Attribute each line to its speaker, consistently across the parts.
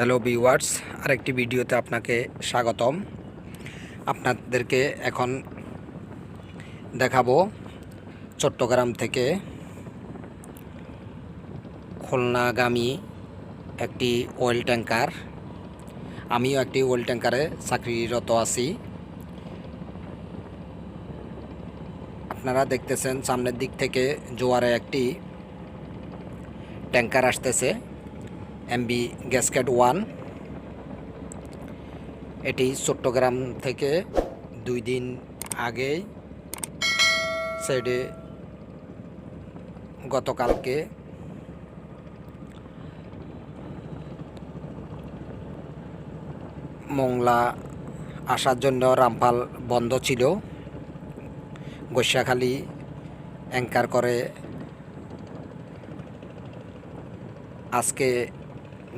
Speaker 1: Hello viewers আরেকটি ভিডিওতে আপনাকে স্বাগতম। আপনাদেরকে এখন দেখাবো চট্টগ্রাম থেকে খুলনাগামী একটি অয়েল ট্যাঙ্কার আমিও একটি অয়েল ট্যাঙ্কারে চাকরিরত আছি। আপনারা দেখতেছেন সামনের দিক থেকে জোয়ারে একটি ট্যাঙ্কার আসতেছে। MV gasket one. এটি চট্টগ্রাম থেকে দুই দিন আগে সাইডে গতকালকে মংলা আসার জন্য রামপাল বন্ধ ছিল। গৈসাখালি অ্যাঙ্কার করে আজকে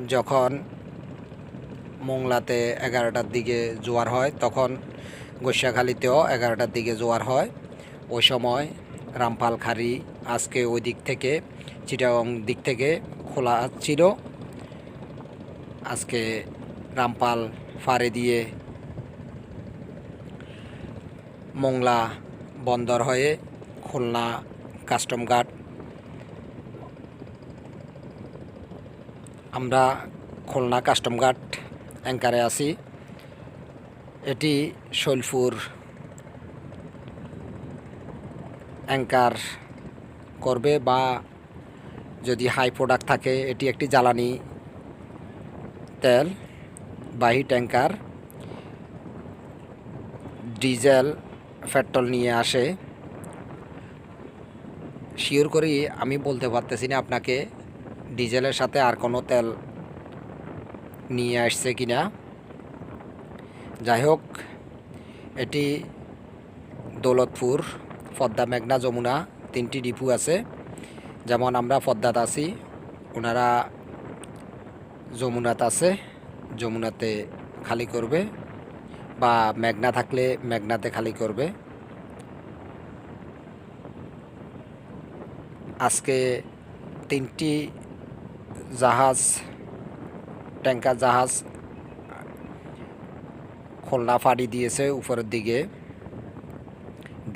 Speaker 1: যখন মোংলাতে এগারোটার দিকে জোয়ার হয়, তখন গৈসাখালিতেও এগারোটার দিকে জোয়ার হয়। ওই সময় রামপাল খাড়ি আজকে ওই দিক থেকে, চিটাগং দিক থেকে খোলা ছিল। আজকে রামপাল ফাড়ে দিয়ে মোংলা বন্দর হয়ে খুলনা কাস্টম গার্ড আমরা খুলনা কাস্টম গার্ড অ্যাঙ্কারে আছি। এটি শৈলপুর অ্যাঙ্কার করবে বা যদি হাই প্রোডাক্ট থাকে, এটি একটি জ্বালানি তেল বাহি ট্যাঙ্কার, ডিজেল, পেট্রোল নিয়ে আসে। শিওর করি, আমি বলতে পারতেছি না আপনাকে ডিজেলের সাথে আর কোনো তেল নিয়ে আসছে কি না? যাই হোক এটি দৌলতপুর, পদ্মা মেঘনা যমুনা, তিনটি ডিপু আছে। যেমন আমরা পদ্মাত আছি, ওনারা যমুনাতে আছে, যমুনাতে খালি করবে বা মেঘনা থাকলে মেঘনাতে খালি করবে। আজকে তিনটি জাহাজ ট্যাঙ্কার জাহাজ খুলনা ফাড়ি দিয়েছে উপরের দিকে।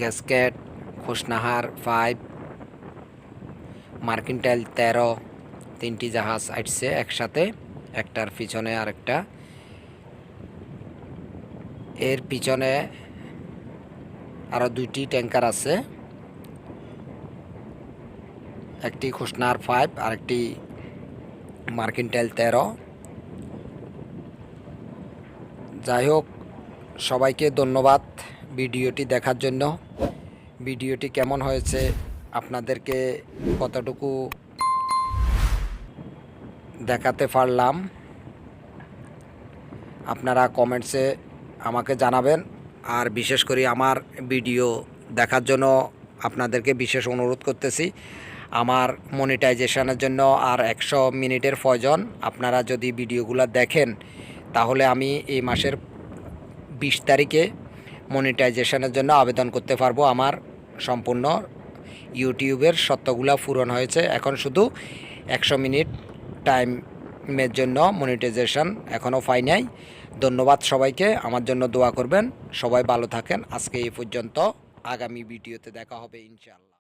Speaker 1: গ্যাসকেট, খোসনাহার, পাইপ মার্কিনটাইল তেরো, তিনটি জাহাজ আসছে একসাথে, একটার পিছনে আরেকটা। এর পিছনে আরও দুইটি ট্যাঙ্কার আছে, একটি খুশনার ফাইভ আরেকটি মার্কিনটাইল তেরো। যাই হোক সবাইকে ধন্যবাদ ভিডিওটি দেখার জন্য। ভিডিওটি কেমন হয়েছে, আপনাদেরকে কতটুকু দেখাতে পারলাম, আপনারা কমেন্টসে আমাকে জানাবেন। আর বিশেষ করে আমার ভিডিও দেখার জন্য আপনাদেরকে বিশেষ অনুরোধ করতেছি। আমার মনিটাইজেশনের জন্য আর একশো মিনিটের প্রয়োজন আপনারা যদি ভিডিওগুলো দেখেন, তাহলে আমি এই মাসের বিশ তারিখে মনিটাইজেশনের জন্য আবেদন করতে পারব আমার সম্পূর্ণ ইউটিউবের সত্যগুলা পূরণ হয়েছে। এখন শুধু একশো মিনিট টাইমের জন্য মনিটাইজেশন এখনও পাই নাই। ধন্যবাদ সবাইকে, আমার জন্য দোয়া করবেন। সবাই ভালো থাকেন। আজকে এই পর্যন্ত আগামী ভিডিওতে দেখা হবে ইনশাআল্লাহ।